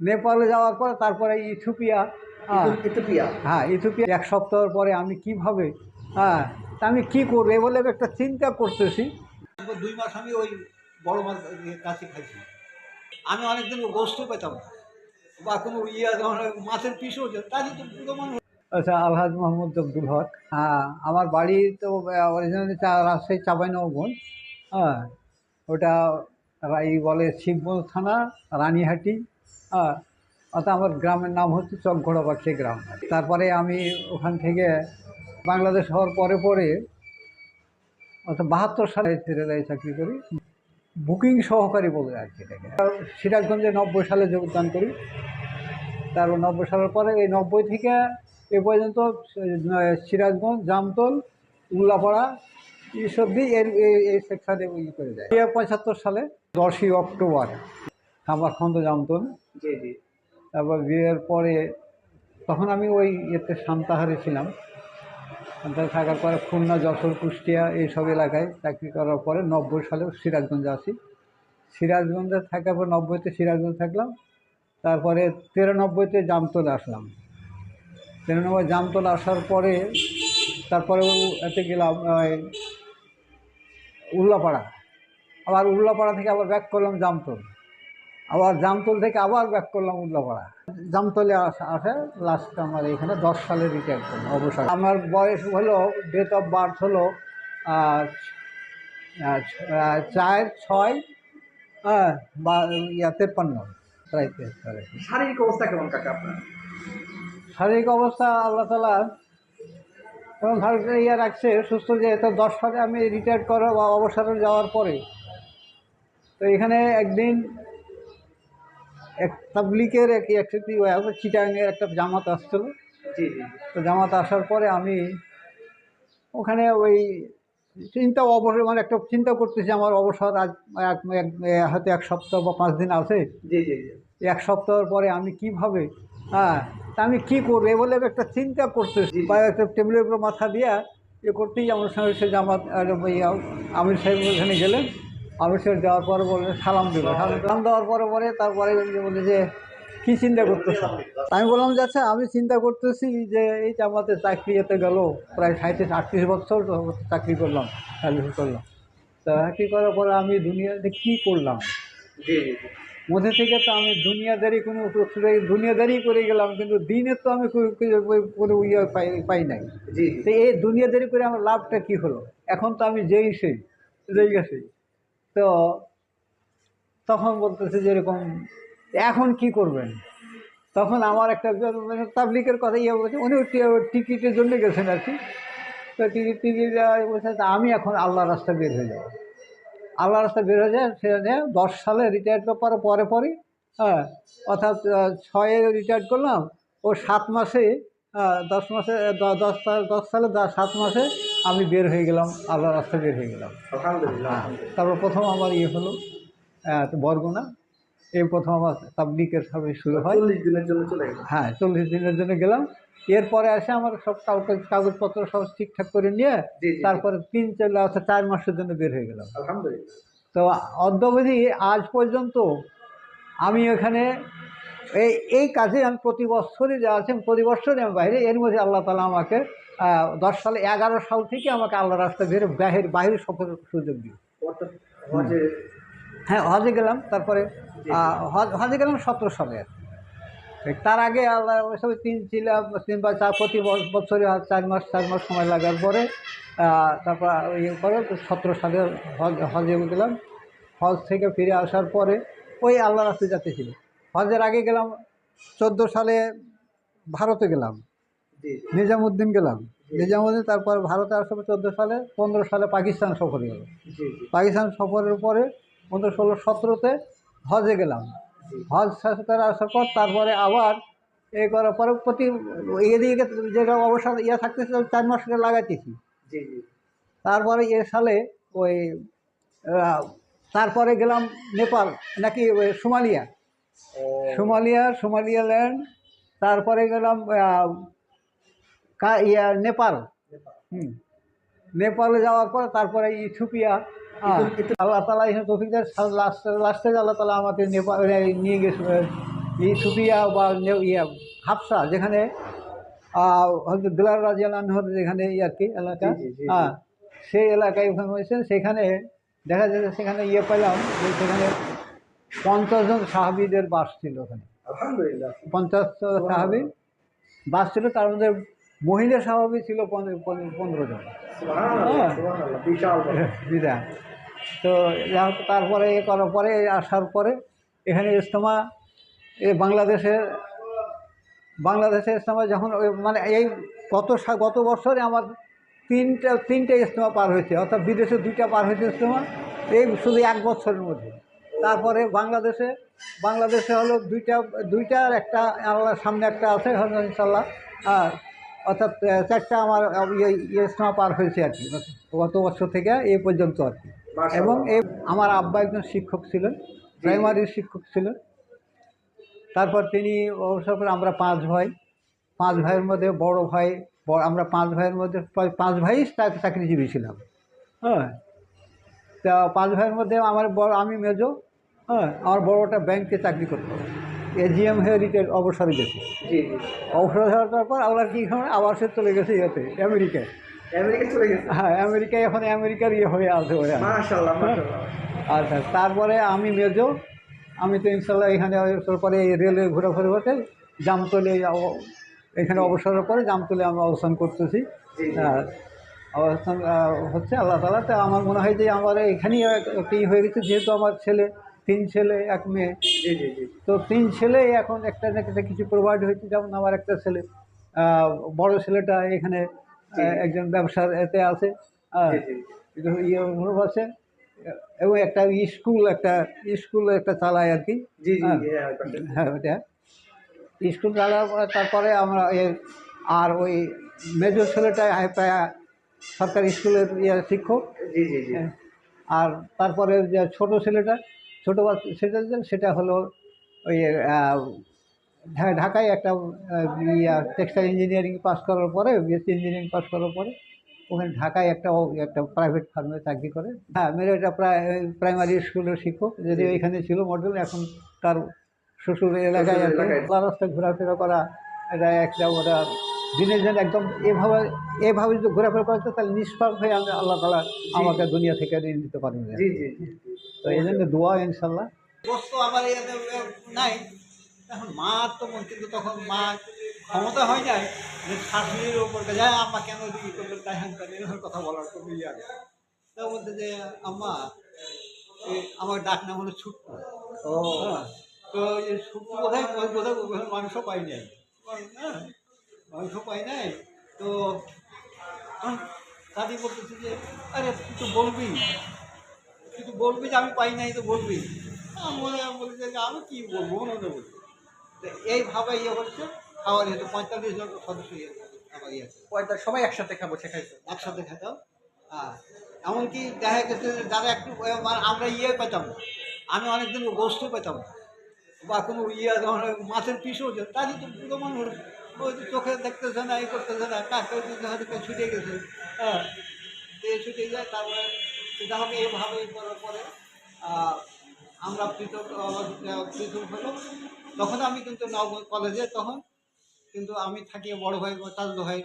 নেপালে যাওয়ার পরে তারপরে ইথিওপিয়া হ্যাঁ। ইথিওপিয়া? হ্যাঁ ইথিওপিয়া। এক সপ্তাহ পরে আমি কীভাবে হ্যাঁ তা আমি কী করব এ বলে একটা চিন্তা করতেছি। দুই মাস আমি ওই বড় মাছ কাছে খাইছি। আমি অনেকদিন গোষ্ঠ পেতাম বা কোনো ইয়ে যেমন মাছের পিসও তাদের তো পুরো মানুষ আচ্ছা আলহাজ মোহাম্মদ আব্দুল হক। হ্যাঁ আমার বাড়ি তো অরিজিনালি রাজশাহী চাঁপাইনবাবগঞ্জ হ্যাঁ ওটা রা- এই বলে শিবগঞ্জ থানা রানীহাটি। হ্যাঁ অর্থাৎ আমার গ্রামের নাম হচ্ছে চকঘোড়াবাক্ষী গ্রাম। তারপরে আমি ওখান থেকে বাংলাদেশ হওয়ার পরে পরে, অর্থাৎ বাহাত্তর সালে রেলায় চাকরি করি। বুকিং সহকারী বলে আর কি এটাকে। সিরাজগঞ্জে নব্বই সালে যোগদান করি। তারপর নব্বই সালের পরে এই নব্বই থেকে এ পর্যন্ত সিরাজগঞ্জ, জামতল, উল্লাপাড়া এইসব দিয়ে এই- সেকশনে করে যায়। পঁচাত্তর সালে দশই অক্টোবর খামারখন্দ জামতল জি জি। তারপর বিয়ের পরে তখন আমি ওই ইয়েতে সান্তাহারে ছিলাম। সান্তাহারে থাকার পরে খুলনা যশোর কুষ্টিয়া এইসব এলাকায় চাকরি করার পরে নব্বই সালে সিরাজগঞ্জে আসি। সিরাজগঞ্জে থাকার পর নব্বইতে সিরাজগঞ্জ থাকলাম। তারপরে তিরানব্বইতে জামতলে আসলাম। তিরানব্বই জামতলে আসার পরে তারপরে ও- এতে গেলাম উল্লাপাড়া। আবার উল্লাপাড়া থেকে আবার ব্যাক করলাম জামতল। আবার জামতল থেকে আবার ব্যাক করলাম উল্লাপাড়া। জামতলে আসা লাস্ট আমার এখানে দশ সালে রিটায়ার করলাম অবসর। আমার বয়স হলো ডেট অফ বার্থ হলো চার ছয় হ্যাঁ বা ইয়া তেপ্পান্ন প্রায় তেপ্পান্ন। শারীরিক অবস্থা কেমন কাকা আপনার? শারীরিক অবস্থা আল্লাহ তালা এবং ভালো করে ইয়ে রাখছে সুস্থ যে তো দশ সালে আমি রিটায়ার করার বা অবসরে যাওয়ার পরে তো এখানে একদিন এক তাবলিকের এক একটি চিটাঙের একটা জামাত আসছিল। তো জামাত আসার পরে আমি ওখানে ওই চিন্তা অবসর মানে একটা চিন্তা করতেছি আমার অবসর আজ হয়তো এক সপ্তাহ বা পাঁচ দিন আছে। এক সপ্তাহের পরে আমি কীভাবে হ্যাঁ তা আমি কী করব এ বলে একটা চিন্তা করতেছি। বা একটা টেবিলের উপর মাথা দিয়া এ করতেই আমার সঙ্গে সে জামাত আমির সাহেব ওখানে গেলেন। আমির সাহেব যাওয়ার পরে বললেন সালাম দিল সালাম দেওয়ার পরে পরে তারপরে বলে যে কী চিন্তা করতেছ? আমি বললাম যে আচ্ছা আমি চিন্তা করতেছি যে এই যে আমাদের চাকরি এতে গেল প্রায় সাঁত্রিশ আটত্রিশ বছর চাকরি করলাম সার্ভিস করলাম। তা চাকরি করার পরে আমি দুনিয়াতে কী করলাম? মধ্যে থেকে তো আমি দুনিয়াদারি কোনো দুনিয়াদারি করে গেলাম কিন্তু দিনে তো আমি কোনো ইয়ে পাই পাই নাই। তো এই দুনিয়াদারি করে আমার লাভটা কি হলো? এখন তো আমি যেই সেই যেই গেছি তো তখন বলতেছে যে এরকম, এখন কি করবেন? তখন আমার একটা মানে পাবলিকের কথা ইয়ে বলছে, উনি টিকিটের জন্য গেছেন আর কি। তো টিকিট টিকিট বলছে আমি এখন আল্লাহ রাস্তা বের হয়ে যাব। আল্লাহ রাস্তা বের হয়ে যায় সেখানে দশ সালে রিটায়ার করার পরে পরে হ্যাঁ অর্থাৎ ছয়ে রিটায়ার করলাম, ও সাত মাসে দশ মাসে দশ দশ সালে সাত মাসে আমি বের হয়ে গেলাম আল্লাহ রাস্তা বের হয়ে গেলাম। হ্যাঁ তারপর প্রথম আমার ইয়ে হলো বরগুনা। এই প্রথম আমার তাবলিকের সার্ভিস শুরু হয়। চল্লিশ দিনের জন্য চলে হ্যাঁ চল্লিশ দিনের জন্য গেলাম। এরপরে আসে আমার সব কাগজ কাগজপত্র সব ঠিকঠাক করে নিয়ে। তারপরে তিন চার অর্থাৎ চার মাসের জন্য বের হয়ে গেলাম। আলহামদুলিল্লাহ। তো অদ্যবধি আজ পর্যন্ত আমি এখানে এই এই কাজে আমি প্রতি বছরই যা আছে প্রতি বছরই আমি বাইরে এর মধ্যে আল্লাহ তালা আমাকে দশ সালে এগারো সাল থেকে আমাকে আল্লাহ রাস্তা বের বাহির বাইরে সফরের সুযোগ দিই অর্থাৎ হ্যাঁ হজে গেলাম তারপরে হজ গেলাম সতেরো সালে। তার আগে আল্লাহ ওইসব তিন ছিলাম তিন বা চার প্রতি বছরে চার মাস চার মাস সময় লাগার পরে তারপর ইয়ে করে সতেরো সালে হজ হজে গেলাম। হজ থেকে ফিরে আসার পরে ওই আল্লাহ রাস্তে যাতে ছিল হজের আগে গেলাম চোদ্দ সালে ভারতে গেলাম। নিজামুদ্দিন গেলাম। নিজামুদ্দিন তারপর ভারতে আসার চোদ্দ সালে পনেরো সালে পাকিস্তান সফরে গেল পাকিস্তান সফরের পরে পনেরো ষোলো সতেরোতে হজে গেলাম। হজ শেষ করে আসার পর তারপরে আবার এ করার পরে প্রতি এদিকে যেটা অবসর ইয়ে থাকতেছে চার মাস করে লাগাইতেছি। তারপরে এ সালে ওই তারপরে গেলাম নেপাল নাকি ওই সোমালিয়া। সোমালিয়া সোমালিয়া ল্যান্ড তারপরে গেলাম ইয়া নেপাল। হুম। নেপালে যাওয়ার পর তারপরে ইথিওপিয়া। আল্লাহ তালা এখানে লাস্টে লাস্টে আল্লাহ তালা আমাকে নেপাল নিয়ে গেছিল এই বা ইয়ে হাফসা যেখানে হয়তো দুলার রাজিয়ালানহর যেখানে ই আর কি এলাকা। হ্যাঁ সেই এলাকায় ওখানে হয়েছে সেখানে দেখা যাচ্ছে সেখানে ইয়ে পেলাম সেখানে পঞ্চাশ জন সাহাবিদের বাস ছিল ওখানে। পঞ্চাশ সাহাবি বাস ছিল তার মধ্যে মহিলা সাহাবি ছিল পনেরো জন। হ্যাঁ। বিধান তো তারপরে এ করার পরে আসার পরে এখানে ইজতেমা এ বাংলাদেশের বাংলাদেশের ইজতেমা যখন ওই মানে এই গত গত বছরে আমার তিনটা তিনটে ইজতেমা পার হয়েছে অর্থাৎ বিদেশে দুইটা পার হয়েছে ইজতেমা এই শুধু এক বছরের মধ্যে। তারপরে বাংলাদেশে বাংলাদেশে হলো দুইটা দুইটার একটা আল্লাহর সামনে একটা আছে ইনশাল্লাহ আর অর্থাৎ চারটা আমার ইয়ে ইয়ে ইজতেমা পার হয়েছে আর কি গত বছর থেকে এই পর্যন্ত আর কি। এবং এই আমার আব্বা একজন শিক্ষক ছিলেন প্রাইমারি শিক্ষক ছিলেন। তারপর তিনি অবসর করে আমরা পাঁচ ভাই পাঁচ ভাইয়ের মধ্যে বড় ভাই আমরা পাঁচ ভাইয়ের মধ্যে পাঁচ ভাই চাক- চাকরিজীবী ছিলাম। হ্যাঁ। তা পাঁচ ভাইয়ের মধ্যে আমার বড় আমি মেজো হ্যাঁ আমার বড় একটা ব্যাংকে চাকরি করতে করতো এজিএম হয়ে রিটেল অবসরে গেছে। অবসর হওয়ার পর আবার কী হয়? আবার সে চলে গেছে ইয়েতে আমেরিকায় চলে গেছে? হ্যাঁ আমেরিকায় এখন আমেরিকার ইয়ে হয়ে আছে ওরা। মাশাআল্লাহ আচ্ছা তারপরে আমি মেজো আমি তো ইনশাল্লাহ এখানে পরে রেলে ঘোরাফেরা করতে জামতলে এখানে অবসরের পরে জামতলে আমি অবস্থান করতেছি। জি অবস্থান হচ্ছে আল্লাহ তালা তো আমার মনে হয় যে আমার এখানেই এক- একটা হয়ে গেছে যেহেতু আমার ছেলে তিন ছেলে এক মেয়ে। জি জি জি। তো তিন ছেলে এখন একটা না একটা কিছু প্রোভাইড হয়েছে। যেমন আমার একটা ছেলে বড় ছেলেটা এখানে একজন ব্যবসার এতে আছে জি। ইয়ে আছে এবং একটা স্কুল একটা স্কুল একটা চালায় আর কি। জি জি হ্যাঁ। হ্যাঁ। হ্যাঁ ওটা। স্কুল চালার তারপরে আমরা আর ওই মেজর ছেলেটা প্রায় সরকারি স্কুলের ইয়ে শিক্ষক। জি জি জি। হ্যাঁ। আর তারপরে যে ছোট ছেলেটা ছোটো বাচ্চা সেটা হলো ওই ঢাকায় একটা টেক্সটাইল ইঞ্জিনিয়ারিং পাস করার পরে বিএসসি ইঞ্জিনিয়ারিং পাস করার পরে ওখানে ঢাকায় একটা একটা প্রাইভেট ফার্মে চাকরি করে। হ্যাঁ মেরে এটা প্রায় প্রাইমারি স্কুলের শিক্ষক। যদি এখানে ছিল মডেল এখন তার শ্বশুর এলাকায়। খোলা রাস্তায় ঘোরাফেরা করা এটা একটা ওরা দিনের দিন একদম এভাবে এভাবে যদি ঘোরাফেরা করা তাহলে নিষ্পাপ হয়ে আমি আল্লাহ তালা আমাকে দুনিয়া থেকে ঋণ দিতে পারবেন জি জি। তো এই জন্য দোয়া ইনশাল্লাহ দোস্ত আমার নাই। এখন মা তো কিন্তু তখন মা ক্ষমতা হয় যায় যে শাশুড়ির ওপর যায় আম্মা কেন দিকে করল তাই হ্যান তাই কথা বলার কোনো ইয়ে আগে তো বলতে যে আম্মা আমার ডাক নাম হলো ছুট্টু। ও। হ্যাঁ, তো এই ছুট্টু কোথায় কোথায় মাংস পাই নাই। হ্যাঁ মাংস পাই নাই। তো দাদি বলতেছে যে আরে তুই তো বলবি। তুই তো বলবি যে আমি পাই নাই তো বলবি। আমি মনে হয় বলছি যে আমি কী বলব? মনে বলছি তো এইভাবে ইয়ে হচ্ছে খাওয়ার হতো পঁয়তাল্লিশ জন সদস্য ইয়ে আমার ইয়ে আছে। পয়দা সবাই একসাথে খাব শেখাইছে একসাথে খেতাম হ্যাঁ এমনকি দেখা গেছে যে যারা একটু মানে আমরা ইয়ে পেতাম না আমি অনেকদিন গোস্ত পেতাম। বা কোনো ইয়ে যেমন মাছের পিসও যে তাদের তো পুরো মানুষ চোখে দেখতেছে না এই করতেছে না হয়তো ছুটে গেছে। হ্যাঁ দিয়ে ছুটে যায় তারপরে সেটা হবে এইভাবে করার পরে আমরা পৃথক পৃথক হলো তখন আমি কিন্তু নব কলেজে তখন কিন্তু আমি থাকি বড় ভাই তাজদো ভাই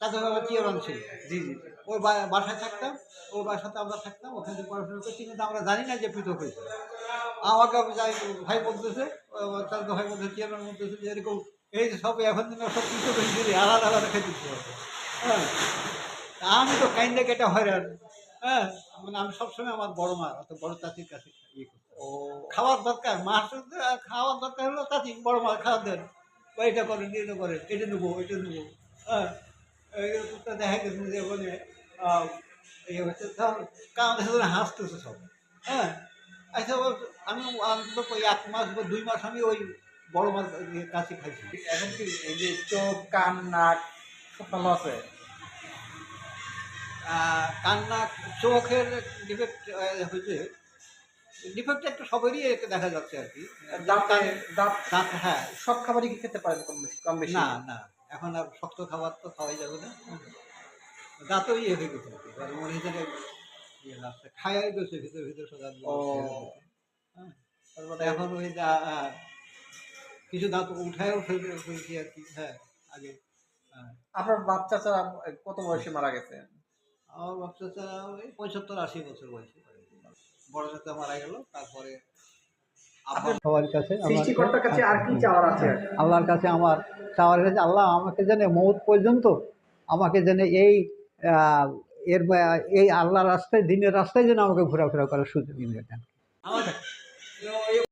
তাজদো ভাই চিয়রন ছিল। জি জি। ওর বাসায় থাকতাম ওই বাসাতে আমরা থাকতাম ওখান থেকে পড়াশোনা করছি কিন্তু আমরা জানি না যে পৃথক হয়েছে। আমাকে যাই ভাই বলতেছে তাজদো ভাই বলতেছে চিয়রন বলতেছে যে এরকম এই সব এখন দিন সব পৃথক হয়েছে আলাদা আলাদা খেতে হ্যাঁ। আমি তো কাইন্ডে কেটে হয়রান। হ্যাঁ। মানে আমি সবসময় আমার বড় মা অত বড় চাচির কাছে ইয়ে ও। খাওয়ার দরকার মাছ খাওয়ার দরকার হলো তাতে বড় মাছ খাওয়ার দেন। বা এটা করেন এটা করেন এটা নেব এটা নেব। হ্যাঁ দেখা গেছে যে বলে আহ, এই হচ্ছে তখন কারণ ধরে হাসতেছে সব। হ্যাঁ আচ্ছা আমি অন্তত ওই এক মাস বা দুই মাস আমি ওই বড় মাছ ইয়ে কাছে খাইছি। এখন কি এই যে চোখ কান নাক সব ভালো আছে? কান্না চোখের ডিফেক্ট হয়েছে। ডিফেক্ট একটা সবেরই একটা দেখা যাচ্ছে আর কি। দাঁত হ্যাঁ। সব খাবারই কি খেতে পারেন কম বেশি? কম বেশি? না না। এখন আর শক্ত খাবার তো খাওয়াই যাবে না। দাঁতও ইয়ে হয়ে গেছে আর কি। মনে লাগছে। খায়াই গেছে ভিতরে ভিতরে সোজা। তারপরে এখন ওই যা কিছু দাঁত উঠায়ও ফেলছি আর কি। হ্যাঁ আগে। হ্যাঁ। আপনার বাচ্চা চাচা কত বয়সে মারা গেছে? আমার বাচ্চা ওই পঁয়সত্তর আশি বছর বয়সে। বড় চাচা মারা গেল তারপরে সবার কাছে কাছে আর কি চাওয়ার আছে? আল্লাহর কাছে আমার চাওয়ার কাছে আল্লাহ আমাকে যেন মৌত পর্যন্ত আমাকে যেন এই এর এই আল্লাহ রাস্তায় দিনের রাস্তায় যেন আমাকে ঘোরাফেরা করার সুযোগ দিন দেন